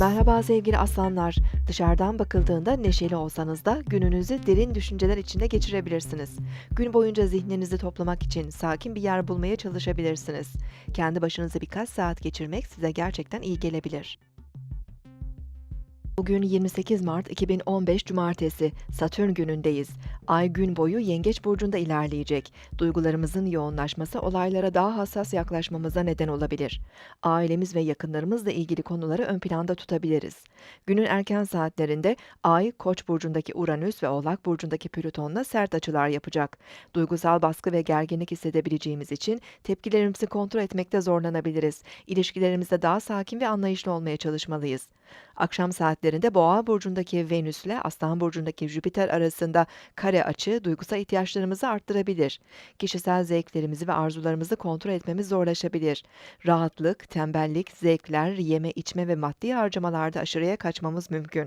Merhaba sevgili aslanlar. Dışarıdan bakıldığında neşeli olsanız da gününüzü derin düşünceler içinde geçirebilirsiniz. Gün boyunca zihninizi toplamak için sakin bir yer bulmaya çalışabilirsiniz. Kendi başınıza birkaç saat geçirmek size gerçekten iyi gelebilir. Bugün 28 Mart 2015 Cumartesi, Satürn günündeyiz. Ay gün boyu Yengeç burcunda ilerleyecek. Duygularımızın yoğunlaşması olaylara daha hassas yaklaşmamıza neden olabilir. Ailemiz ve yakınlarımızla ilgili konuları ön planda tutabiliriz. Günün erken saatlerinde Ay, Koç burcundaki Uranüs ve Oğlak burcundaki Plüton'la sert açılar yapacak. Duygusal baskı ve gerginlik hissedebileceğimiz için tepkilerimizi kontrol etmekte zorlanabiliriz. İlişkilerimizde daha sakin ve anlayışlı olmaya çalışmalıyız. Akşam saatlerinde Boğa burcundaki Venüs ile Aslan burcundaki Jüpiter arasında kare açı duygusal ihtiyaçlarımızı arttırabilir. Kişisel zevklerimizi ve arzularımızı kontrol etmemiz zorlaşabilir. Rahatlık, tembellik, zevkler, yeme içme ve maddi harcamalarda aşırıya kaçmamız mümkün.